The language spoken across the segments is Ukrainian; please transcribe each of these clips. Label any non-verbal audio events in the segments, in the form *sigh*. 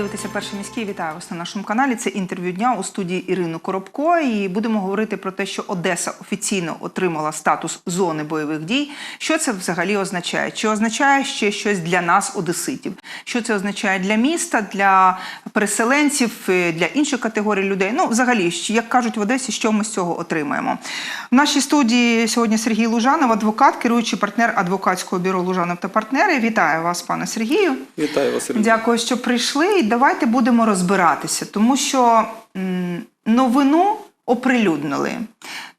дивитеся перший міський. Вітаю вас на нашому каналі. Це інтерв'ю дня у студії Ірини Коробко. І будемо говорити про те, що Одеса офіційно отримала статус зони бойових дій. Що це взагалі означає? Чи означає ще щось для нас, одеситів? Що це означає для міста, для переселенців, е, для інших категорій людей? Ну, взагалі, як кажуть в Одесі, що ми з цього отримаємо? В нашій студії сьогодні Сергій Лужанов, адвокат, керуючий партнер адвокатського бюро Лужанов та партнери. Вітаю вас, пане Сергію. Вітаю вас, Ірина. Дякую, що прийшли. І давайте будемо розбиратися, тому що новину оприлюднили.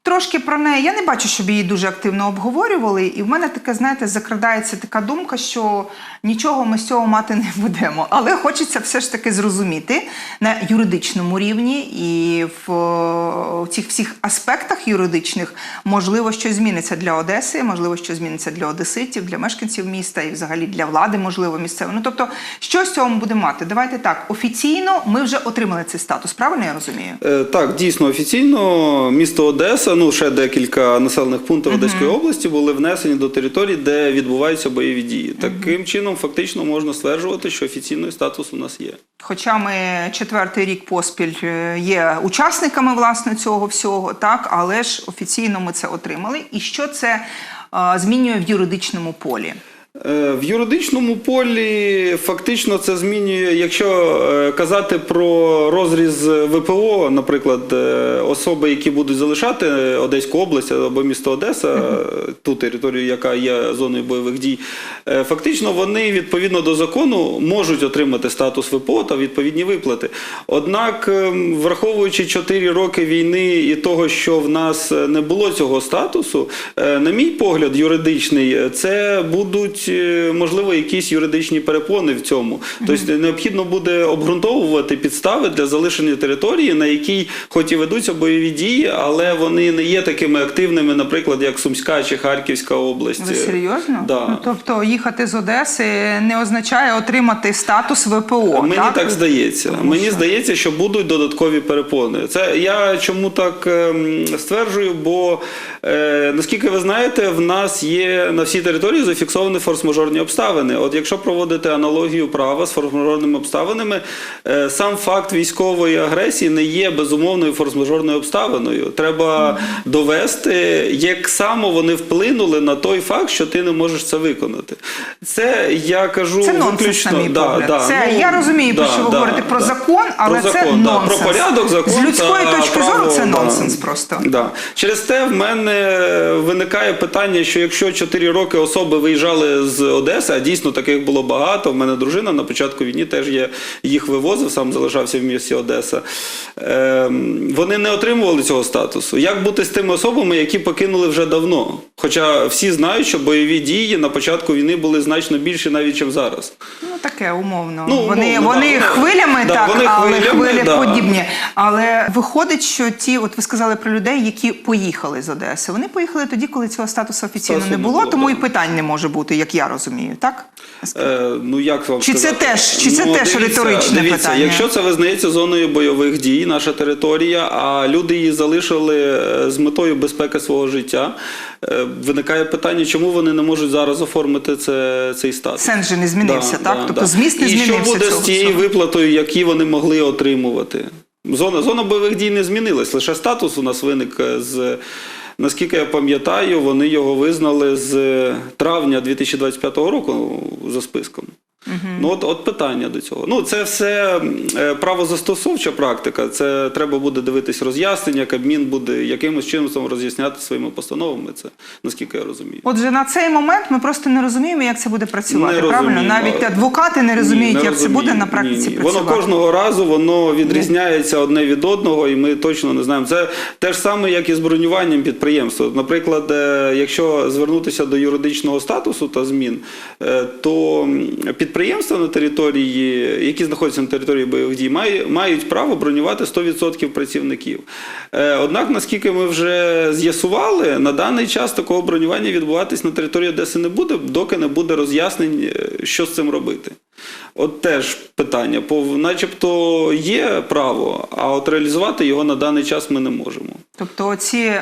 Трошки про неї я не бачу, щоб її дуже активно обговорювали. І в мене таке, знаєте, закрадається така думка, що нічого ми з цього мати не будемо. Але хочеться все ж таки зрозуміти на юридичному рівні і в е, цих всіх аспектах юридичних можливо щось зміниться для Одеси, можливо, що зміниться для одеситів, для мешканців міста і взагалі для влади, можливо, місцевої. Ну тобто, що з цього ми будемо мати? Давайте так. Офіційно ми вже отримали цей статус. Правильно я розумію? Е, Так, дійсно офіційно місто Одеса, ну ще декілька населених пунктів Одеської області були внесені до територій, де відбуваються бойові дії. Таким чином, фактично можна стверджувати, що офіційний статус у нас є. Хоча ми четвертий рік поспіль е, є учасниками власне цього всього, так але ж офіційно ми це отримали. І що це е, змінює в юридичному полі? Е, В юридичному полі фактично це змінює, якщо е, казати про розріз ВПО, наприклад, е, особи, які будуть залишати Одеську область або місто Одеса, ту територію, яка є зоною бойових дій, фактично вони відповідно до закону можуть отримати статус ВПО та відповідні виплати. Однак, враховуючи 4 роки війни і того, що в нас не було цього статусу, на мій погляд, юридичний, це будуть можливо якісь юридичні перепони в цьому. Тобто необхідно буде обґрунтовувати підстави для залишення території, на якій, хоч і ведуться бойові дії, але вони не є такими активними, наприклад, як Сумська чи Харківська область. Ви серйозно? Да. Ну, тобто їхати з Одеси не означає отримати статус ВПО. Мені так, так здається. Тому Мені що- здається, що будуть додаткові перепони. Це я чому так ем, стверджую, бо е, наскільки ви знаєте, в нас є на всій території зафіксовані форс-мажорні обставини. От якщо проводити аналогію права з форс-мажорними обставинами, е, сам факт військової агресії не є безумовною форс-мажорною обставиною. Треба довести, як само вони вплинули на той факт, що ти не можеш це виконати. Це я кажу Це нонсенс, виключно. на мій да, да, це ну, я розумію, про да, що ви да, про да. закон, але Про це закон, да, нонсенс. Про порядок, закон з людської та точки право, зору це да. нонсенс просто. Да. Через те в мене виникає питання, що якщо 4 роки особи виїжджали з Одеси, а дійсно таких було багато. В мене дружина на початку війни теж є, їх вивозив, сам залишався в місті Одеса. Ем, вони не отримували цього статусу. Як бути з тими особами, які покинули вже давно? Хоча всі знають, що бойові дії на початку війни були значно більші навіть, ніж зараз. Ну таке умовно. Ну, умовно, вони да, вони- хвилями да, так, але хвилями, хвилі да. подібні. Але виходить, що ті, от ви сказали про людей, які поїхали з Одеси. Вони поїхали тоді, коли цього статусу офіційно Статусу не було, було, тому да. і питань не може бути, як я розумію, так? Е, ну як вам Чи це теж- чи це теж риторичне дивіться, питання? Якщо це визнається зоною бойових дій, наша територія, а люди її залишили е, з метою безпеки свого життя, виникає питання, чому вони не можуть зараз оформити це, цей статус. Сенс же не змінився, так? тобто зміст не І змінився. що буде цього з тією виплатою, які вони могли отримувати? Зона, зона бойових дій не змінилась, лише статус у нас виник е, з. Наскільки я пам'ятаю, вони його визнали з травня 2025 року за списком. Ну, от, от питання до цього. Ну, це все е, правозастосовча практика. Це треба буде дивитись роз'яснення. Кабмін буде якимось чином роз'ясняти своїми постановами. Це наскільки я розумію. Отже, на цей момент ми просто не розуміємо, як це буде працювати. Не правильно? розуміємо. Навіть адвокати не розуміють, Ні, не як це буде на практиці Ні, ні. працювати. Воно кожного разу воно відрізняється одне від одного, і ми точно не знаємо. Це те ж саме, як і з бронюванням підприємства. Наприклад, е, якщо звернутися до юридичного статусу та змін, е, то м, підприємства на території, які знаходяться на території бойових дій, мають право бронювати 100% працівників. Е, Однак, наскільки ми вже з'ясували, на даний час такого бронювання відбуватись на території Одеси не буде, доки не буде роз'яснень, е, що з цим робити. От теж питання. По, начебто є право, а от реалізувати його на даний час ми не можемо. Тобто ці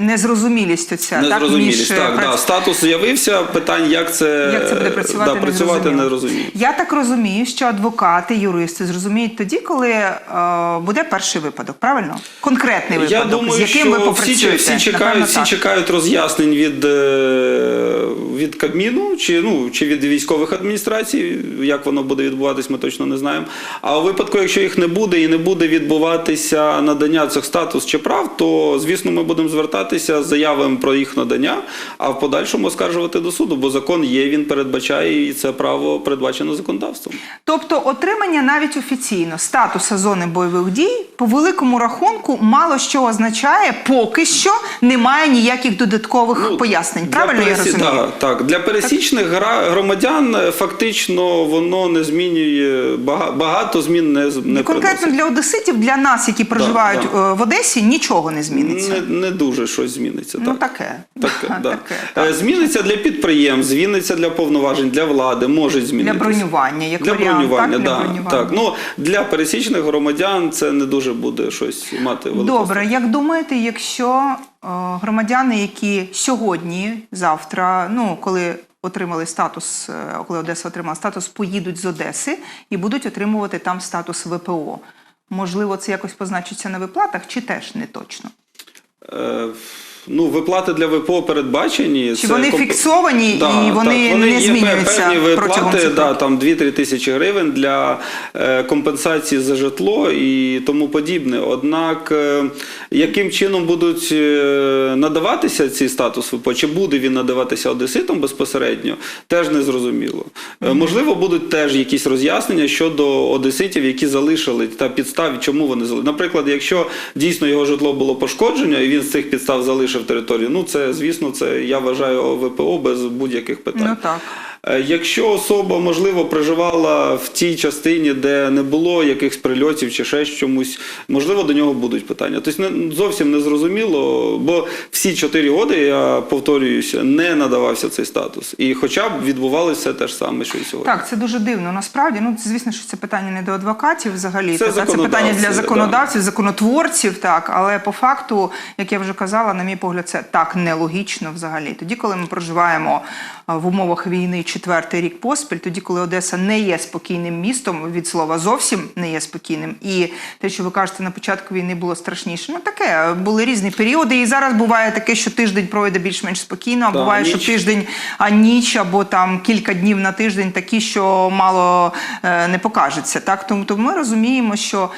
незрозумілість оця, так, між Незрозумілість. е, Так, прац- да, статус з'явився, питань, як це, Як це буде працювати, да, працювати не розумію. Я так розумію, що адвокати, юристи зрозуміють тоді, коли е, буде перший випадок, правильно? Конкретний випадок, Я думаю, з яким що ви всі, попрацюєте. всі, чекають, Напевно, всі так. чекають роз'яснень від, е, від Кабміну чи, ну, чи від військових адміністрацій. Як воно буде відбуватись, ми точно не знаємо. А у випадку, якщо їх не буде і не буде відбуватися надання цих статус чи прав, то звісно ми будемо звертатися з заявами про їх надання, а в подальшому оскаржувати до суду, бо закон є, він передбачає і це право передбачено законодавством. Тобто отримання навіть офіційно статуса зони бойових дій по великому рахунку мало що означає, поки що немає ніяких додаткових Ну, пояснень. Правильно я розумію? Да, так, для пересічних гра- громадян е, фактично воно не змінює багато змін не, не І конкретно для одеситів, для нас, які проживають да. е, в Одесі, нічого не зміниться. Не, не дуже щось зміниться. Ну таке. Таке, *laughs* да. таке, Е, так. Зміниться для підприємств, зміниться для повноважень, для влади, може змінитися. Для бронювання, як Для варіант, бронювання, так? Для да, бронювання. так. Ну, для пересічних громадян це не дуже буде щось мати велику Добре, як думаєте, якщо е, громадяни, які сьогодні, завтра, ну коли отримали статус, е, коли Одеса отримала статус, поїдуть з Одеси і будуть отримувати там статус ВПО. Можливо, це якось позначиться на виплатах, чи теж не точно? Е, Ну, виплати для ВПО передбачені. Чи Це вони комп- фіксовані і вони так, не є змінюються певні виплати, да, там 2-3 тисячі гривень для е, компенсації за житло і тому подібне. Однак, е, яким чином будуть е, надаватися ці статус ВПО, чи буде він надаватися одеситам безпосередньо, теж не зрозуміло. Е, Можливо, будуть теж якісь роз'яснення щодо одеситів, які залишили та підстав, чому вони залишили. Наприклад, якщо дійсно його житло було пошкоджено і він з цих підстав залишив територію, ну це звісно, це я вважаю ВПО без будь-яких питань. Ну так. Е, Якщо особа, можливо, проживала в тій частині, де не було якихось прильотів чи ще чомусь, можливо, до нього будуть питання. Тобто не, зовсім не зрозуміло, бо всі чотири годи, я повторююся, не надавався цей статус. І хоча б відбувалося все те ж саме, що і сьогодні. Так, це дуже дивно. Насправді, ну звісно, що це питання не до адвокатів взагалі. Це Це, це питання для да. законодавців, законотворців, так. Але по факту, як я вже казала, на мій погляд, це так нелогічно взагалі. Тоді, коли ми проживаємо в умовах війни четвертий рік поспіль, тоді, коли Одеса не є спокійним містом, від слова зовсім не є спокійним. І те, що ви кажете, на початку війни було страшніше. Ну таке були різні періоди. І зараз буває таке, що тиждень пройде більш-менш спокійно, а Да, буває, що тиждень, а ніч або там кілька днів на тиждень такі, що мало е, не покажеться. Так тому то ми розуміємо, що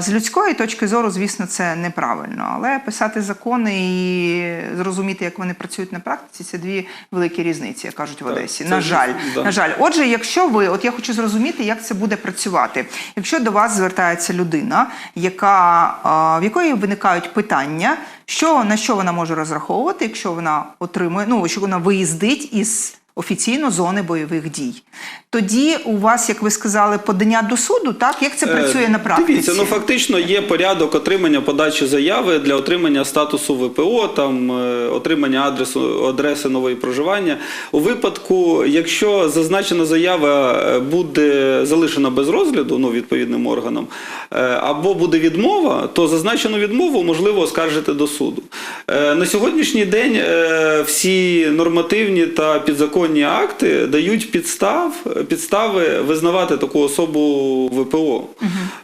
з людської точки зору, звісно, це неправильно. Але писати закони і зрозуміти, як вони працюють на практиці, це дві великі різниці, як кажуть в Одесі. це на жаль, да. на жаль. Отже, якщо ви, от я хочу зрозуміти, як це буде працювати. Якщо до вас звертається людина, яка в якої виникають питання, що на що вона може розраховувати, якщо вона отримує, ну якщо вона виїздить із офіційно зони бойових дій. Тоді у вас, як ви сказали, подання до суду, так як це працює Е, на практиці? Дивіться, ну фактично є порядок отримання подачі заяви для отримання статусу ВПО, там е, отримання адресу адреси нової проживання. У випадку, якщо зазначена заява е, буде залишена без розгляду, ну відповідним органом, або буде відмова, то зазначену відмову можливо оскаржити до суду. На сьогоднішній день всі нормативні та підзаконні акти дають підстав, підстави визнавати таку особу ВПО.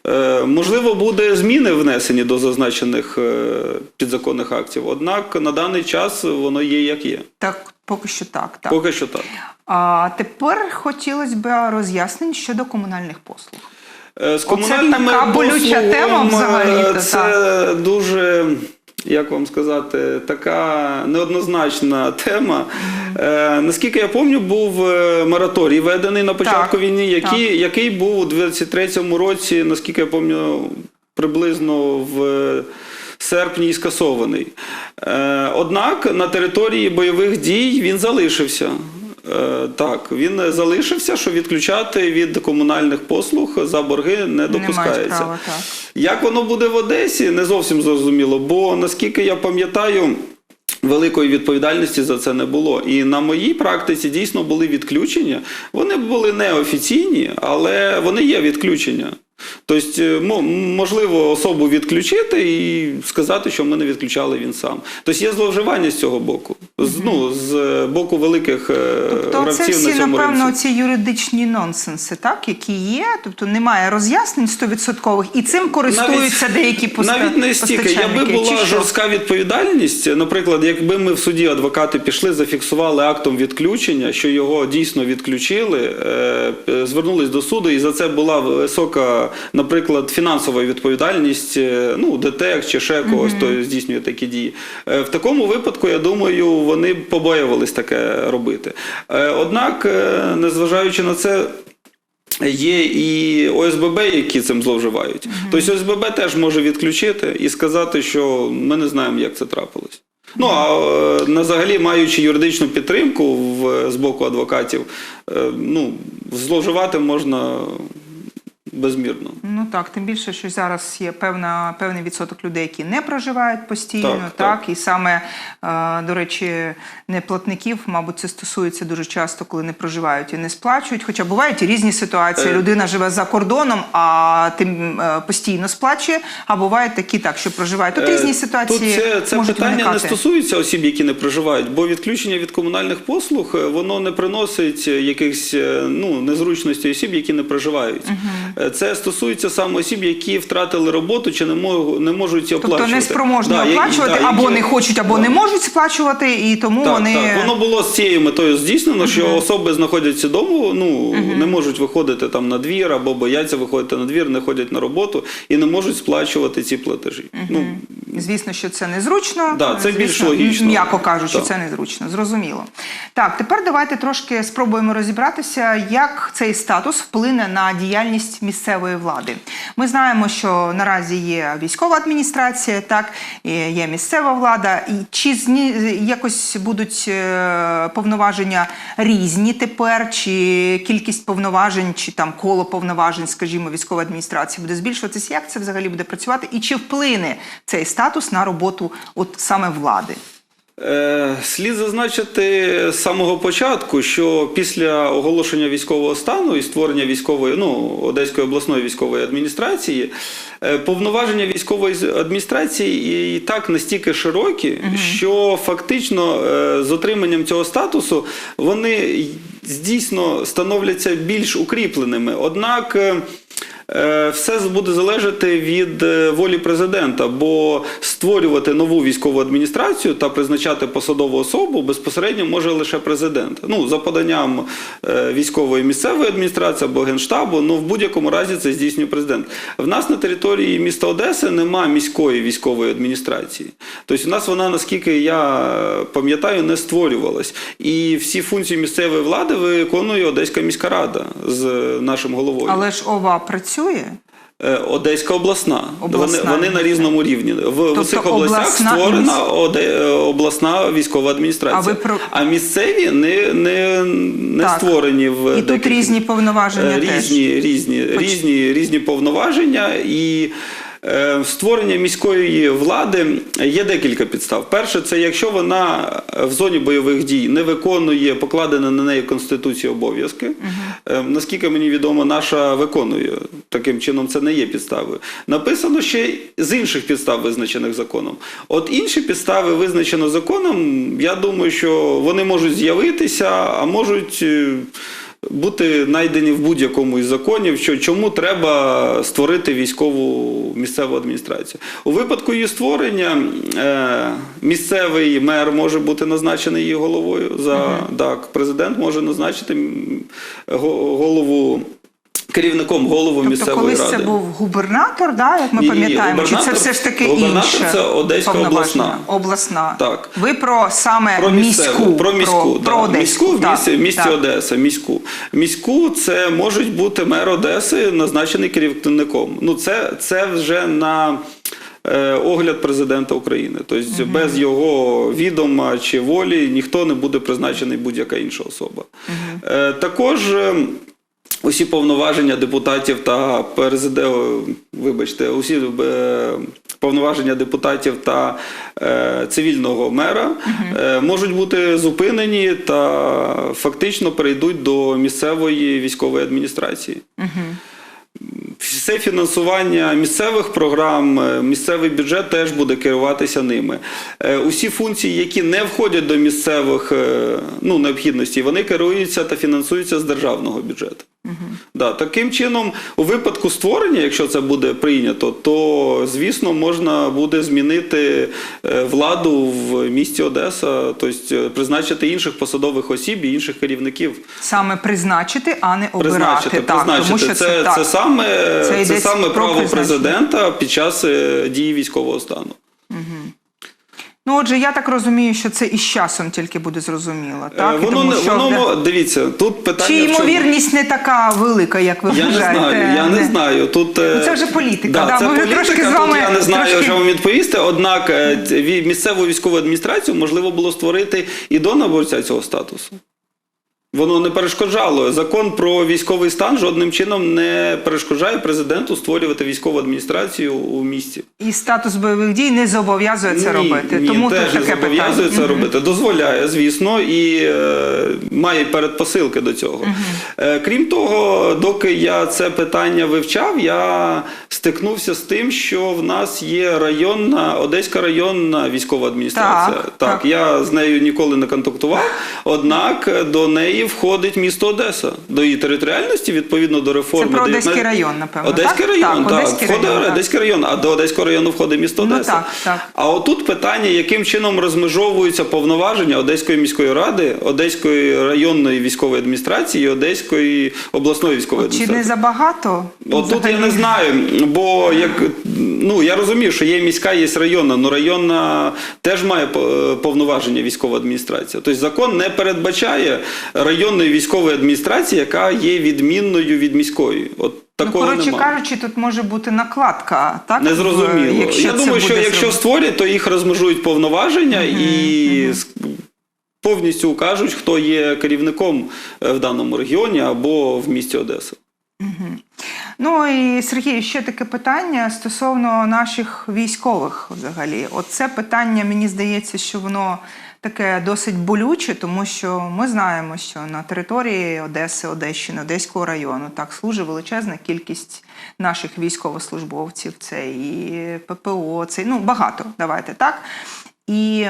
Е, Можливо, буде зміни внесені до зазначених е, підзаконних актів, однак на даний час воно є як є. Так, поки що так. так. Поки що так. А тепер хотілося б роз'яснень щодо комунальних послуг. Е, З Оце така болюча послугами, тема взагалі-то, е, Це дуже. Як вам сказати, така неоднозначна тема. Е, наскільки я пам'ятаю, був е, мораторій введений на початку Так, війни, який, так. який був у 23-му році, наскільки я пам'ятаю, приблизно в серпні і скасований. Е, однак на території бойових дій він залишився. Е, Так, він залишився, що відключати від комунальних послуг за борги не Не допускається. права, так. Як воно буде в Одесі, не зовсім зрозуміло, бо наскільки я пам'ятаю. Великої відповідальності за це не було. І на моїй практиці дійсно були відключення. Вони були неофіційні, але вони є відключення. Тобто, е, можливо, особу відключити і сказати, що ми не відключали він сам. Тобто є зловживання з цього боку, з, ну, з е, боку великих е, Тобто це гравців всі, на цьому напевно, ринку. ці юридичні нонсенси, так, які є. Тобто немає роз'яснень 100% і цим користуються деякі поста... навіть не стільки. Якби була жорстка відповідальність, наприклад, якби ми в суді адвокати пішли, зафіксували актом відключення, що його дійсно відключили, звернулись до суду, і за це була висока, наприклад, фінансова відповідальність, е, ну, ДТЕК чи ще когось, хто здійснює такі дії. Е, В такому випадку, я думаю, вони б побоювались таке робити. Е, Однак, незважаючи на це. Є і ОСББ, які цим зловживають. Тобто ОСББ теж може відключити і сказати, що ми не знаємо, як це трапилось. Ну а взагалі, маючи юридичну підтримку в, з боку адвокатів, ну, зловживати можна безмірно. Ну так, тим більше, що зараз є певна, певний відсоток людей, які не проживають постійно, Так, так, так. і саме, е, до речі, неплатників, мабуть, це стосується дуже часто, коли не проживають і не сплачують. Хоча бувають і різні ситуації. Е. Людина живе за кордоном, а тим е, постійно сплачує. А бувають такі, так, що проживають. Тут Е, різні ситуації Тут це, це можуть питання виникати. не стосується осіб, які не проживають, бо відключення від комунальних послуг воно не приносить якихось ну, незручностей осіб, які не проживають. Е, Це стосується саме осіб, які втратили роботу чи не, мо- не можуть оплачувати. Тобто не спроможні Да, я- оплачувати, да, або які- не хочуть, або Да. не можуть сплачувати, і тому Так, вони так. Воно було з цією метою здійснено, що особи знаходяться вдома, ну не можуть виходити там на двір, або бояться виходити на двір, не ходять на роботу і не можуть сплачувати ці платежі. Ну Звісно, що це незручно. Да, це більш логічно. М'яко кажучи, Так. це незручно. Зрозуміло. Так, тепер давайте трошки спробуємо розібратися, як цей статус вплине на діяльність місцевої влади. Ми знаємо, що наразі є військова адміністрація, так є місцева влада. І чи зні якось будуть е, повноваження різні тепер, чи кількість повноважень, чи там коло повноважень, скажімо, військової адміністрації буде збільшуватися? Як це взагалі буде працювати? І чи вплине цей статус на роботу от саме влади? Е, Слід зазначити з самого початку, що після оголошення військового стану і створення військової, ну, Одеської обласної військової адміністрації, е, повноваження військової адміністрації і так настільки широкі, що фактично е, з отриманням цього статусу вони дійсно становляться більш укріпленими. Однак. Е, Все буде залежати від е, волі президента, бо створювати нову військову адміністрацію та призначати посадову особу безпосередньо може лише президент. Ну за поданням е, військової місцевої адміністрації або генштабу. Ну в будь-якому разі це здійснює президент. В нас на території міста Одеси немає міської військової адміністрації. Тобто, у нас вона, наскільки я пам'ятаю, не створювалась. І всі функції місцевої влади виконує Одеська міська рада з нашим головою. Але ж ОВА працює. Е, Одеська обласна. Обласна. Вони, вони на різному рівні. В, Тобто цих областях обласна створена Оде, е, обласна військова адміністрація. А ви про- місцеві не, не, не Так. створені в І тут різні повноваження Різні, теж. різні, різні, Хоч- різні, різні повноваження і. Е, Створення міської влади є декілька підстав. Перше, це якщо вона в зоні бойових дій не виконує покладені на неї конституції обов'язки. Е, Наскільки мені відомо, наша виконує. Таким чином, це не є підставою. Написано ще з інших підстав, визначених законом. От інші підстави, визначені законом, я думаю, що вони можуть з'явитися, а можуть. Бути знайдені в будь-якому із законів, що чому треба створити військову місцеву адміністрацію. У випадку її створення е, місцевий мер може бути назначений її головою. За так, президент може назначити голову керівником голову Тобто місцевої колись ради. це був губернатор, да, як ми Ні-ні, пам'ятаємо, чи це все ж таки губернатор інше? це Одеська обласна. обласна. Так. Ви про саме Про місцеву, міську, про міську, да. про Одеську. міську в так, місті, в місті так. Одеса. Міську. Міську це можуть бути мер Одеси, назначений керівником. Ну це, це вже на. е, Огляд президента України, тобто без його відома чи волі ніхто не буде призначений будь-яка інша особа. Е, Також е, усі повноваження депутатів та президента, вибачте, усі е, повноваження депутатів та е, цивільного мера е, можуть бути зупинені та фактично перейдуть до місцевої військової адміністрації. Все фінансування місцевих програм, е, місцевий бюджет теж буде керуватися ними. Е, Усі функції, які не входять до місцевих е, ну, необхідностей, вони керуються та фінансуються з державного бюджету. Да, таким чином, у випадку створення, якщо це буде прийнято, то звісно можна буде змінити е, владу в місті Одеса, тобто е, призначити інших посадових осіб і інших керівників. Саме призначити, а не обирати. Призначити, так, призначити. Тому що це, це, це, саме, Це це, саме право президента під час е, дії військового стану. Ну, отже, я так розумію, що це із часом тільки буде зрозуміло. Так? Е, воно, тому що воно дивіться, тут питання. Чи ймовірність не така велика, як ви Я не вважаєте? знаю, я не знаю. Тут е, Ну, це вже політика, Да, да, це ми політика. трошки з вами я не знаю, трошки- що вам відповісти. Однак е, місцеву військову адміністрацію можливо було створити і до наборця цього статусу. Воно не перешкоджало. Закон про військовий стан жодним чином не перешкоджає президенту створювати військову адміністрацію у місті. І статус бойових дій не зобов'язує це ні, робити. Ні, тому теж не таке зобов'язує це робити. Дозволяє, звісно, і е, має передпосилки до цього. Е, крім того, доки я це питання вивчав, я стикнувся з тим, що в нас є районна, Одеська районна військова адміністрація. Так, так. я з нею ніколи не контактував, однак до неї входить місто Одеса. До її територіальності, відповідно до реформи. Це про 19 Одеський район, напевно, Одеський так? район, Так, так. Одеський входить район. Одеський район, а до Одеського району входить місто Ну, Одеса. так, так. А отут питання, яким чином розмежовуються повноваження Одеської міської ради, Одеської районної військової адміністрації і Одеської обласної військової От Чи не забагато? От тут я не знаю, бо як ну я розумію, що є міська, є районна, але районна теж має повноваження військова адміністрація. Тобто закон не передбачає районної військової адміністрації, яка є відмінною від міської. От Ну, такого коротше немає. кажучи, тут може бути накладка, так? Незрозуміло. Якщо Я це думаю, що якщо зроблено. створять, то їх розмежують повноваження і с- повністю укажуть, хто є керівником е, в даному регіоні або в місті Одеса. Ну і Сергій, ще таке питання стосовно наших військових взагалі. Оце питання, мені здається, що воно таке досить болюче, тому що ми знаємо, що на території Одеси, Одещини, Одеського району так служить величезна кількість наших військовослужбовців. Це і ППО, це ну багато. Давайте так. І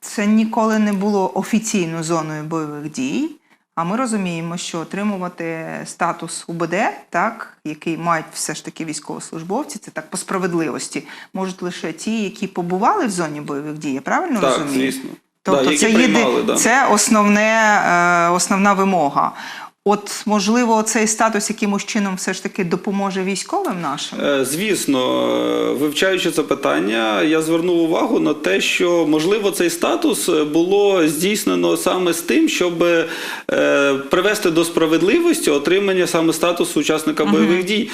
це ніколи не було офіційно зоною бойових дій. А ми розуміємо, що отримувати статус УБД, так, який мають все ж таки військовослужбовці, це так по справедливості, можуть лише ті, які побували в зоні бойових дій. Я правильно Так, розумію? звісно. Тобто Да, які це, приймали, да. це основне, е, основна вимога. От, можливо, цей статус якимось чином все ж таки допоможе військовим нашим? Е, Звісно, е, вивчаючи це питання, я звернув увагу на те, що можливо цей статус е, було здійснено саме з тим, щоб привести до справедливості отримання саме статусу учасника бойових дій.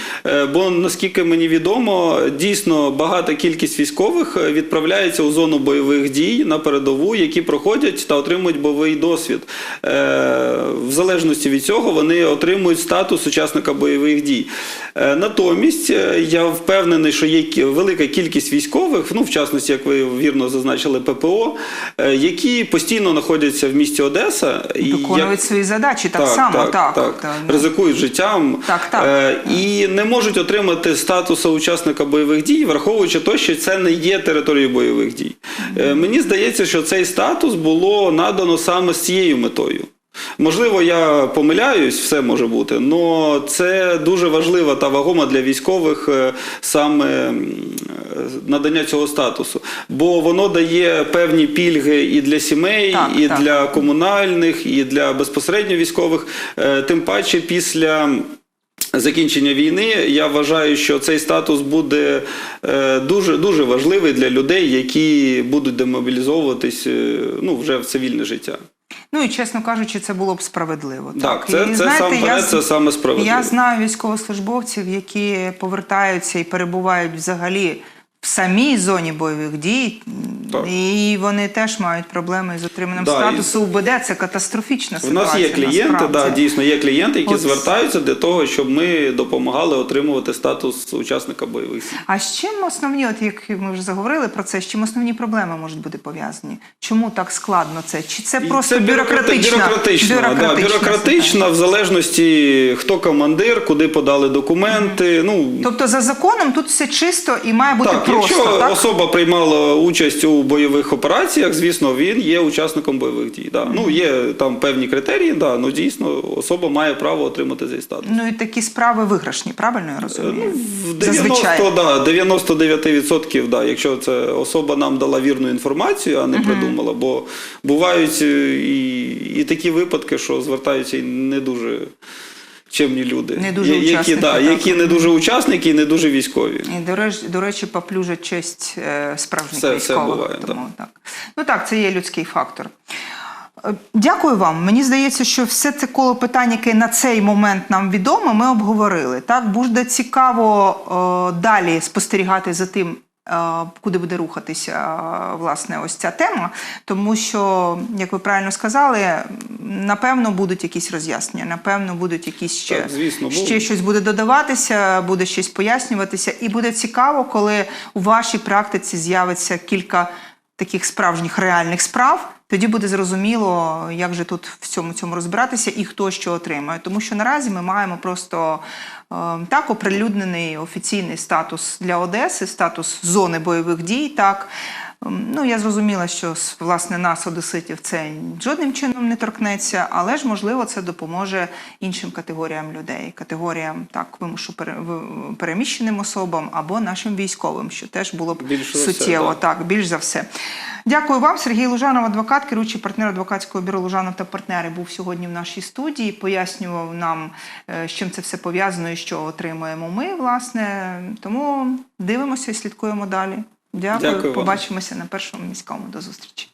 Бо наскільки мені відомо, дійсно багата кількість військових відправляється у зону бойових дій на передову, які проходять та отримують бойовий досвід. В залежності від цього вони отримують статус учасника бойових дій. Е, Натомість е, я впевнений, що є велика кількість військових, ну в частності, як ви вірно зазначили, ППО, е, які постійно знаходяться в місті Одеса і Виконують як- свої задачі так, само, так. так, так. Та, ризикують життям Так, так. І не можуть отримати статусу учасника бойових дій, враховуючи те, що це не є територією бойових дій. Мені здається, що цей статус було надано саме з цією метою. Можливо, я помиляюсь, все може бути, але це дуже важлива та вагома для військових е, саме е, надання цього статусу. Бо воно дає певні пільги і для сімей, Так, і так. для комунальних, і для безпосередньо військових. Е, Тим паче після. Закінчення війни я вважаю, що цей статус буде дуже дуже важливий для людей, які будуть демобілізовуватись ну вже в цивільне життя. Ну і чесно кажучи, це було б справедливо. Так, це, І, це сам я це саме справедливо. Я знаю військовослужбовців, які повертаються і перебувають взагалі в самій зоні бойових дій. Так. І вони теж мають проблеми з отриманням Да, статусу УБД. Це катастрофічна У нас є клієнти, насправді. да, дійсно є клієнти, які От. звертаються для того, щоб ми допомагали отримувати статус учасника бойових дій. А з чим основні, от як ми вже заговорили про це, з чим основні проблеми можуть бути пов'язані? Чому так складно це? Чи це просто це бюрократична? бюрократична, да, бюрократична бюрократична в залежності хто командир, куди подали документи. Ну Тобто за законом тут все чисто і має бути так, просто, якщо так? особа приймала участь у бойових операціях, звісно, він є учасником бойових дій. Да. Ну є там певні критерії, да, ну дійсно особа має право отримати цей статус. Ну і такі справи виграшні, правильно я Ну, розумію? в 90, да, 99% да, якщо це особа нам дала вірну інформацію, а не придумала. Бо бувають е, і, і такі випадки, що звертаються і не дуже чемні люди. Не дуже які, учасники, да, так. які не дуже учасники і не дуже військові. І, до речі, до речі, поплюжать честь е, справжніх Все- все військових. буває, тому, так. Ну так, це є людський фактор. Е, Дякую вам. Мені здається, що все це коло питань, яке на цей момент нам відомо, ми обговорили. Так буде цікаво е, далі спостерігати за тим, куди буде рухатися е, власне ось ця тема, тому що, як ви правильно сказали, напевно будуть якісь роз'яснення, напевно, будуть якісь ще, Так, звісно, ще щось буде додаватися, буде щось пояснюватися, і буде цікаво, коли у вашій практиці з'явиться кілька таких справжніх реальних справ. Тоді буде зрозуміло, як же тут в цьому цьому розбиратися і хто що отримає. Тому що наразі ми маємо просто е, так оприлюднений офіційний статус для Одеси, статус зони бойових дій. Так ну я зрозуміла, що власне нас, одеситів, це жодним чином не торкнеться, але ж можливо це допоможе іншим категоріям людей, категоріям так вимушу пере- переміщеним особам або нашим військовим, що теж було б Більше за все, суттєво. да. Так, більш за все. Дякую вам, Сергій Лужанов, адвокат, керуючий партнер адвокатського бюро Лужанов та партнери, був сьогодні в нашій студії. Пояснював нам, е, з чим це все пов'язано і що отримуємо ми, власне. Тому дивимося і слідкуємо далі. Дякую. Дякую. Побачимося на першому міському. До зустрічі.